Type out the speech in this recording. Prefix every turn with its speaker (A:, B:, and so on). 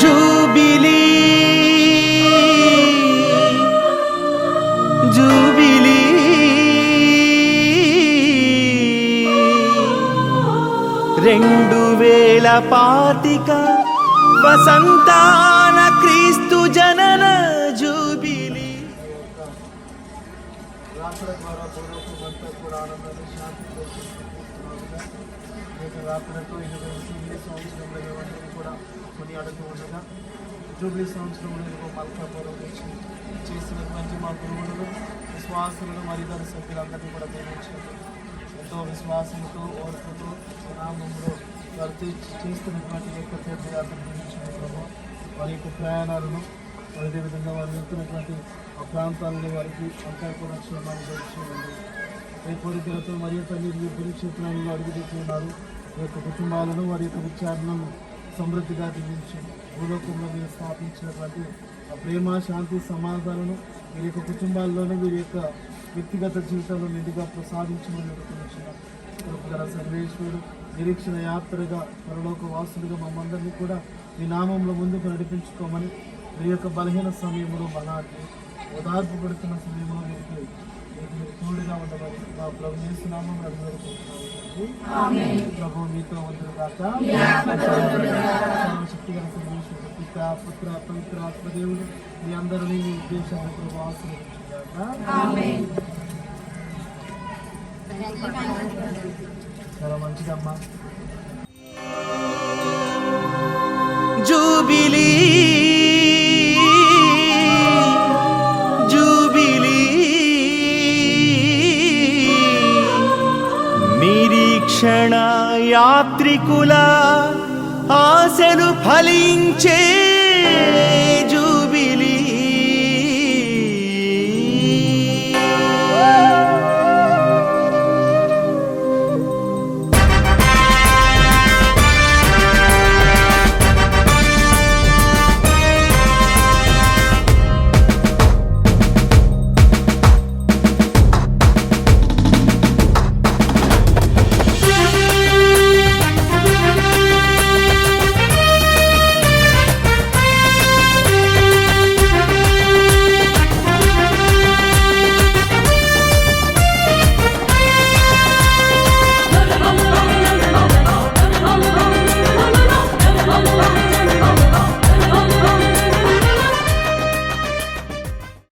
A: Jubilee. Jubilee. రెండు వేల పాతిక వసంతాన క్రీస్తు జనన జూబిలి.
B: ద్వారా శాంతి రేపు ఇరవై జూబ్లీ సంవత్సరంలో ఇవన్నీ కూడా కొనియాడుతూ ఉండగా జూబ్లీ సంవత్సరంలో మల్కాపురం నుంచి చేసినటువంటి మా గురువులను విశ్వాసులను మరి సభ్యులందరినీ కూడా ప్రేమించారు ఎంతో విశ్వాసంతో ఓర్పుతో నామంలో వారు చేస్తున్నటువంటి యొక్క తీర్థయాత్ర గురించిన వారి యొక్క ప్రయాణాలను అదేవిధంగా వారు వెళ్తున్నటువంటి ఆ ప్రాంతాలలో వారికి అంతా కూడా క్షేమాన్ని దర్శించండి ఏ కోరికలతో మరియు తల్లి మీ అడుగుతున్నారు యొక్క కుటుంబాలను వారి యొక్క విచారణను సమృద్ధిగా జీవించి భూలోకంలో మీరు స్థాపించినటువంటి ఆ ప్రేమ శాంతి సమాధానాలను వీరి యొక్క కుటుంబాల్లోనూ వీరి యొక్క వ్యక్తిగత జీవితంలో నిండుగా ప్రసాదించమని అడుగుతున్నాను. సర్వేశ్వరుడు నిరీక్షణ యాత్రగా పరలోక వాసులుగా మమ్మందరినీ కూడా మీ నామంలో ముందుకు నడిపించుకోమని మీ యొక్క బలహీన సమయంలో బలాన్ని ఓదార్పు పడుతున్న సమయంలో మీకు మీకు తోడుగా ఉండమని మా ప్రభు చేస్తున్నామని అడుగుతున్నాము ప్రభు మీతో ఉంటుంది కాక శక్తిగల సర్వేశ్వరుడు పిత పుత్ర పవిత్ర ఆత్మదేవుడు మీ అందరినీ మీ ఉద్దేశాన్ని ప్రభు ఆశీర్వదించుగాక. చాలా మంచిదమ్మా.
A: జూబిలీ శిక్షణ యాత్రికుల ఆశలు ఫలించే